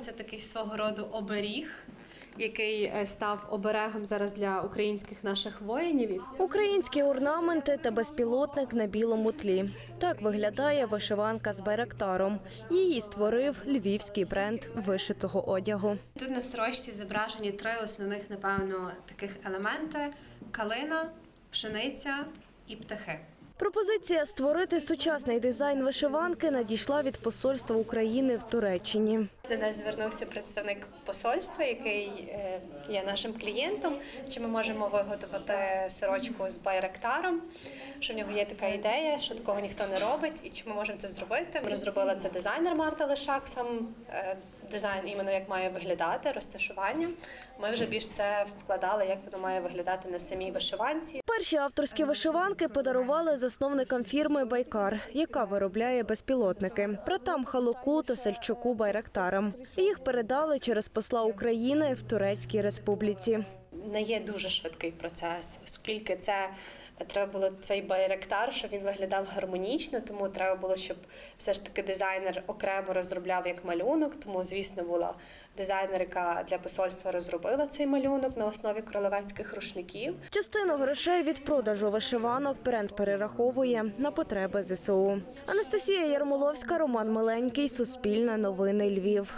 Це такий свого роду оберіг, який е, став оберегом зараз для українських наших воїнів. Українські орнаменти та безпілотник на білому тлі. Так виглядає вишиванка з байрактаром. Її створив львівський бренд вишитого одягу. Тут на сорочці зображені три основних, напевно, таких елементи: калина, пшениця і птахи. Пропозиція створити сучасний дизайн вишиванки надійшла від посольства України в Туреччині. До нас звернувся представник посольства, який е, є нашим клієнтом. Чи ми можемо виготовити сорочку з байрактаром? Що в нього є така ідея, що такого ніхто не робить, і чи ми можемо це зробити? Розробила це дизайнер Марта Лишак, сам е, дизайн іменно як має виглядати, розташування. Ми вже більш це вкладали, як воно має виглядати на самій вишиванці. Перші авторські вишиванки подарували засновникам фірми Байкар, яка виробляє безпілотники, братам Халуку та Сельчуку Байрактарам. Їх передали через посла України в Турецькій Республіці. не є дуже швидкий процес, оскільки це треба було цей байректар, щоб він виглядав гармонічно, тому треба було, щоб все ж таки дизайнер окремо розробляв як малюнок. Тому, звісно, була дизайнер, яка для посольства розробила цей малюнок на основі кролевецьких рушників. Частину грошей від продажу вишиванок бренд перераховує на потреби ЗСУ. Анастасія Ярмоловська, Роман Миленький, Суспільне новини Львів.